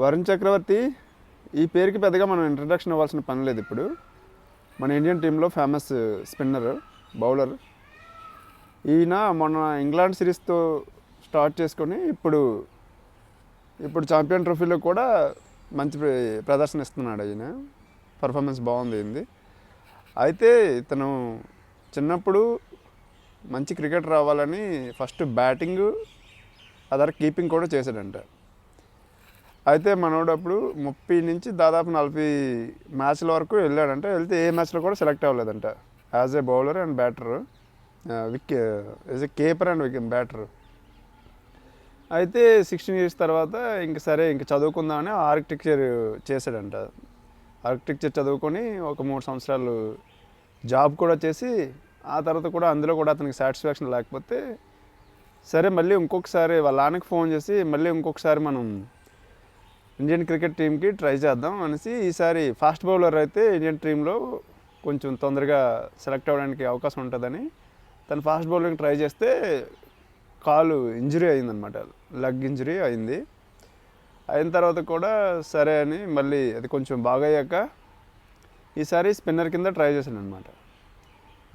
వరుణ్ చక్రవర్తి ఈ పేరుకి పెద్దగా మనం ఇంట్రడక్షన్ ఇవ్వాల్సిన పని లేదు ఇప్పుడు. మన ఇండియన్ టీంలో ఫేమస్ స్పిన్నర్ బౌలర్ ఈయన మొన్న ఇంగ్లాండ్ సిరీస్తో స్టార్ట్ చేసుకొని ఇప్పుడు ఇప్పుడు ఛాంపియన్ ట్రోఫీలో కూడా మంచి ప్రదర్శన ఇస్తున్నాడు ఈయన. పర్ఫార్మెన్స్ బాగుంది ఈయనది. అయితే ఇతను చిన్నప్పుడు మంచి క్రికెట్ రావాలని ఫస్ట్ బ్యాటింగ్ అదర్ కీపింగ్ కూడా చేశాడంట. అయితే మనోడు అప్పుడు ముప్పై నుంచి దాదాపు నలభై మ్యాచ్ల వరకు వెళ్ళాడంట. వెళ్తే ఏ మ్యాచ్లో కూడా select అవ్వలేదంట. As a bowler and batter. Wick as a keeper and wick batter. అయితే సిక్స్టీన్ ఇయర్స్ తర్వాత ఇంక సరే ఇంక చదువుకుందామని ఆర్కిటెక్చర్ చేశాడంట. ఆర్కిటెక్చర్ చదువుకొని ఒక మూడు సంవత్సరాలు జాబ్ కూడా చేసి ఆ తర్వాత కూడా అందులో కూడా అతనికి సాటిస్ఫాక్షన్ లేకపోతే సరే మళ్ళీ ఇంకొకసారి వాళ్ళ నాన్నకి ఫోన్ చేసి మళ్ళీ ఇంకొకసారి మనం ఇండియన్ క్రికెట్ టీంకి ట్రై చేద్దాం అనేసి ఈసారి ఫాస్ట్ బౌలర్ అయితే ఇండియన్ టీంలో కొంచెం తొందరగా సెలెక్ట్ అవ్వడానికి అవకాశం ఉంటుందని తను ఫాస్ట్ బౌలింగ్ ట్రై చేస్తే కాలు ఇంజరీ అయిందనమాట లెగ్ ఇంజరీ అయింది. అయిన తర్వాత కూడా సరే అని మళ్ళీ అది కొంచెం బాగయ్యాక ఈసారి స్పిన్నర్ కింద ట్రై చేశాను అనమాట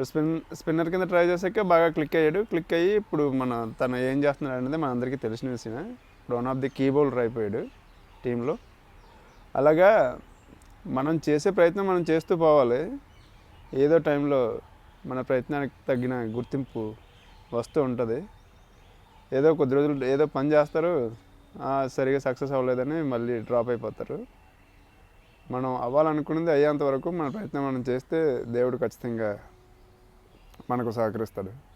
స్పిన్ స్పిన్నర్ కింద ట్రై చేసాక బాగా క్లిక్ అయ్యాడు. క్లిక్ అయ్యి ఇప్పుడు మన తను ఏం చేస్తున్నాడు అనేది మన అందరికీ తెలిసిన విషయమే. ఇప్పుడు one of the key bowler అయిపోయాడు. టీంలో. అలాగా మనం చేసే ప్రయత్నం మనం చేస్తూ పోవాలి. ఏదో టైంలో మన ప్రయత్నానికి తగిన గుర్తింపు వస్తూ ఉంటుంది. ఏదో కొద్ది రోజులు ఏదో పని చేస్తారు. సరిగా సక్సెస్ అవ్వలేదని మళ్ళీ డ్రాప్ అయిపోతారు. మనం అవ్వాలనుకున్నది అయ్యేంత వరకు మన ప్రయత్నం మనం చేస్తే దేవుడు ఖచ్చితంగా మనకు సహకరిస్తాడు.